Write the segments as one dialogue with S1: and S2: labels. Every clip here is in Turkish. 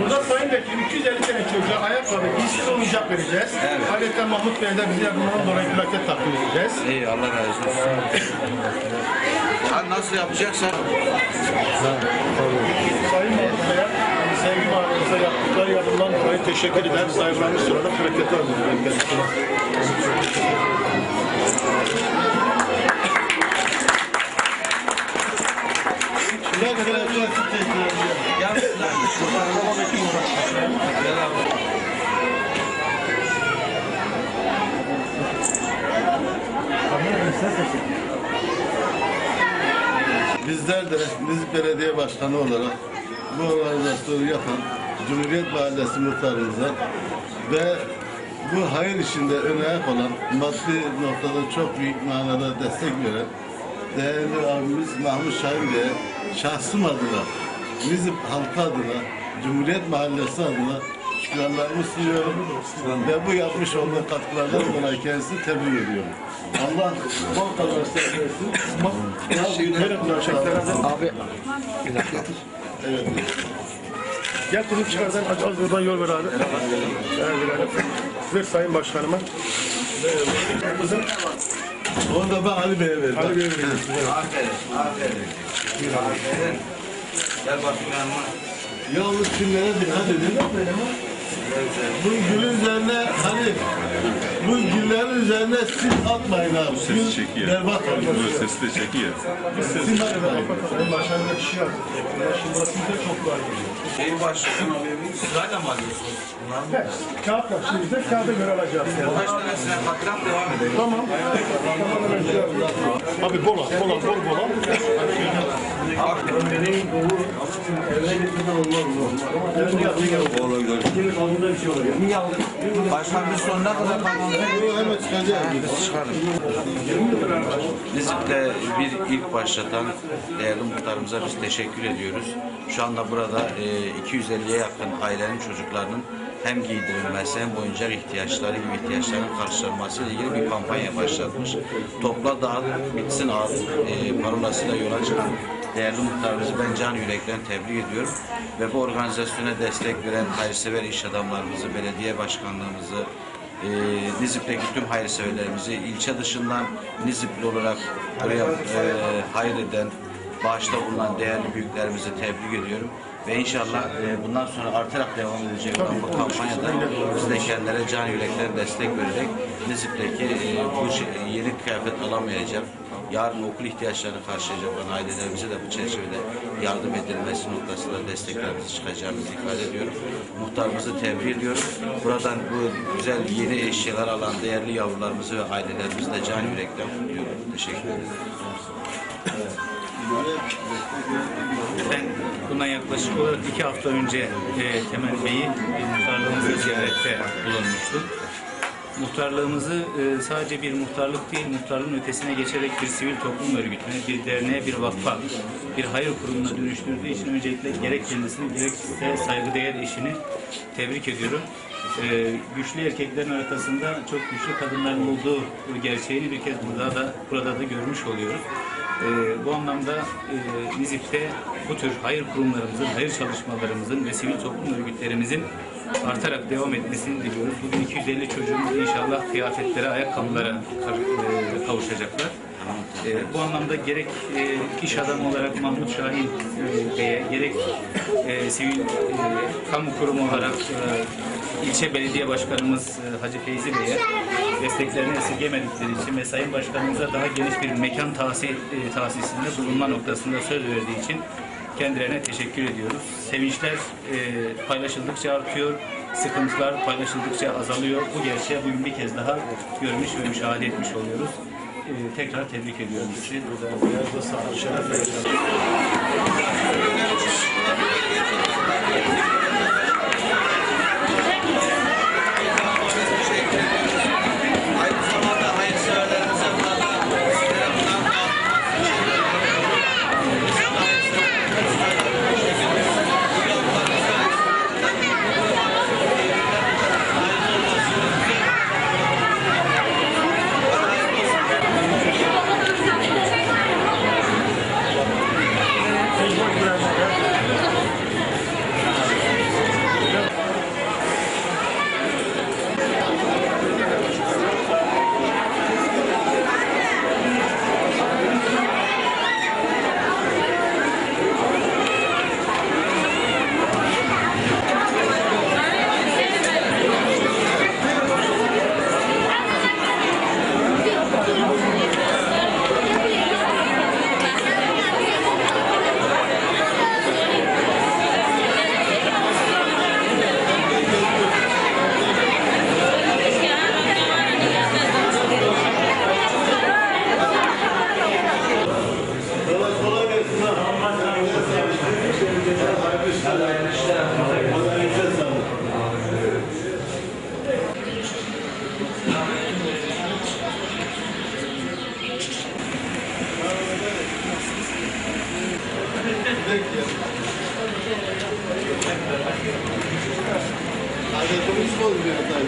S1: Burada Sayın Vekil 250 tane çocuğa ayakkabı, giysiz oyuncak vereceğiz.
S2: Evet.
S1: Ayrıca Mahmut Bey'e de bize yardımlarından dolayı plaket takdim edeceğiz.
S2: İyi Allah razı olsun. Ha, nasıl yapacaksak
S1: Sayın Mahmut Bey'e sevgi mahallemize yaptıkları yardımdan dolayı teşekkür eder. Saygılarımı sırada plaketler bulunuyor kadar plaket tekrar
S3: Bizler de Nizip Belediye Başkanı olarak bu organizasyonu yapan Cumhuriyet Mahallesi muhtarımıza ve bu hayır işinde öne olan maddi noktada çok büyük manada destek veren değerli abimiz Mahmut Şahin Bey'e şahsım adına, Nizip halkı adına, Cumhuriyet Mahallesi adına şükranlarımı sunuyorum ve bu yapmış olduğu katkılardan dolayı kendisini tebrik ediyorum. Allah bol kazançlar versin.
S1: Verin gerçeklerden.
S4: Abi
S3: Evet.
S1: Gel kızım çıkardan aç az buradan yol ver abi. Evet. Ver Sayın Başkanıma. Kızım
S3: Onu da ben Ali Bey'e verdim.
S1: Ali Bey'e vereceğiz.
S2: aferin, aferin. Aferin. Gel bakayım yanıma.
S3: Yalnız kimlere dikkat edin. Bu gülün üzerine hani bu güllerin üzerine sim atmayın abi.
S5: Ses çekiyor.
S3: Berbat oluyor.
S5: Böyle sesi de çekiyor.
S3: Sim atmayın.
S1: Sayın Başkanıma kişi yazdı. Çok geliyor.
S2: Şeyi başlasın alabilir Sırayla mı alıyorsunuz?
S1: Evet, Kağıt var. Şimdi de kağıda göre alacağız.
S2: Kaç tanesine katırak devam edelim.
S1: Tamam. Abi bola, bola, bol bola.
S2: Başkan biz sonuna kadar kalmamız
S3: Bu hemen çıkacak.
S2: Nizip'te bir ilk başlatan değerli muhtarımıza biz teşekkür ediyoruz. Şu anda burada e, 250'ye yakın ailenin çocuklarının hem giydirilmesi hem oyuncak ihtiyaçları gibi ihtiyaçların karşılanması ile ilgili bir kampanya başlatmış. Topla dağıt bitsin ağır e, parolasıyla yola çıkan değerli muhtarımızı ben can yürekten tebrik ediyorum. Ve bu organizasyona destek veren hayırsever iş adamlarımızı, belediye başkanlığımızı, e, Nizip'teki tüm hayırseverlerimizi ilçe dışından Nizipli olarak buraya e, hayır eden, bağışta bulunan değerli büyüklerimizi tebrik ediyorum. Ve inşallah e, bundan sonra artarak devam edecek olan bu kampanyada biz de kendilerine can yürekten destek vererek Nizip'teki e, bu şey- yeni kıyafet alamayacak, yarın okul ihtiyaçlarını karşılayacak olan ailelerimize de bu çerçevede yardım edilmesi noktasında desteklerimizi çıkacağımızı ifade ediyorum. Muhtarımızı tebrik ediyorum. Buradan bu güzel yeni eşyalar alan değerli yavrularımızı ve ailelerimizi de can yürekten kutluyorum. Teşekkür ederim.
S6: Ben bundan yaklaşık olarak iki hafta önce e, Temel Bey'i muhtarlığımızı ziyarette bulunmuştum. Muhtarlığımızı e, sadece bir muhtarlık değil, muhtarlığın ötesine geçerek bir sivil toplum örgütüne, bir derneğe, bir vakfa, bir hayır kurumuna dönüştürdüğü için öncelikle gerek kendisini gerekse saygıdeğer eşini tebrik ediyorum. E, güçlü erkeklerin arkasında çok güçlü kadınların olduğu gerçeğini bir kez burada da burada da görmüş oluyoruz. Ee, bu anlamda e, Nizip'te bu tür hayır kurumlarımızın, hayır çalışmalarımızın ve sivil toplum örgütlerimizin artarak devam etmesini diliyoruz. Bugün 250 çocuğumuz inşallah kıyafetlere, ayakkabılara e, kavuşacaklar. E, bu anlamda gerek e, iş adamı olarak Mahmut Şahin e, Bey'e, gerek e, sivil e, kamu kurumu olarak e, ilçe belediye başkanımız e, Hacı Feyzi Bey'e desteklerini esirgemedikleri için ve Sayın Başkanımıza daha geniş bir mekan tahsis, e, tahsisinde bulunma noktasında söz verdiği için kendilerine teşekkür ediyoruz. Sevinçler e, paylaşıldıkça artıyor, sıkıntılar paylaşıldıkça azalıyor. Bu gerçeği bugün bir kez daha görmüş ve müşahede etmiş oluyoruz. E, tekrar tebrik ediyorum sizi.
S2: Aynı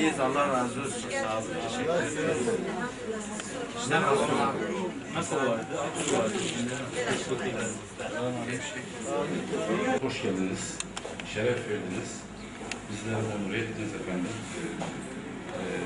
S2: İyiyiz Allah razı olsun. Sağ olun. Teşekkür ederiz. İşte nasıl?
S6: Nasıl vardı? Su vardı.
S4: Hoş geldiniz, şeref verdiniz. Bizlere onur ettiniz efendim. Ee,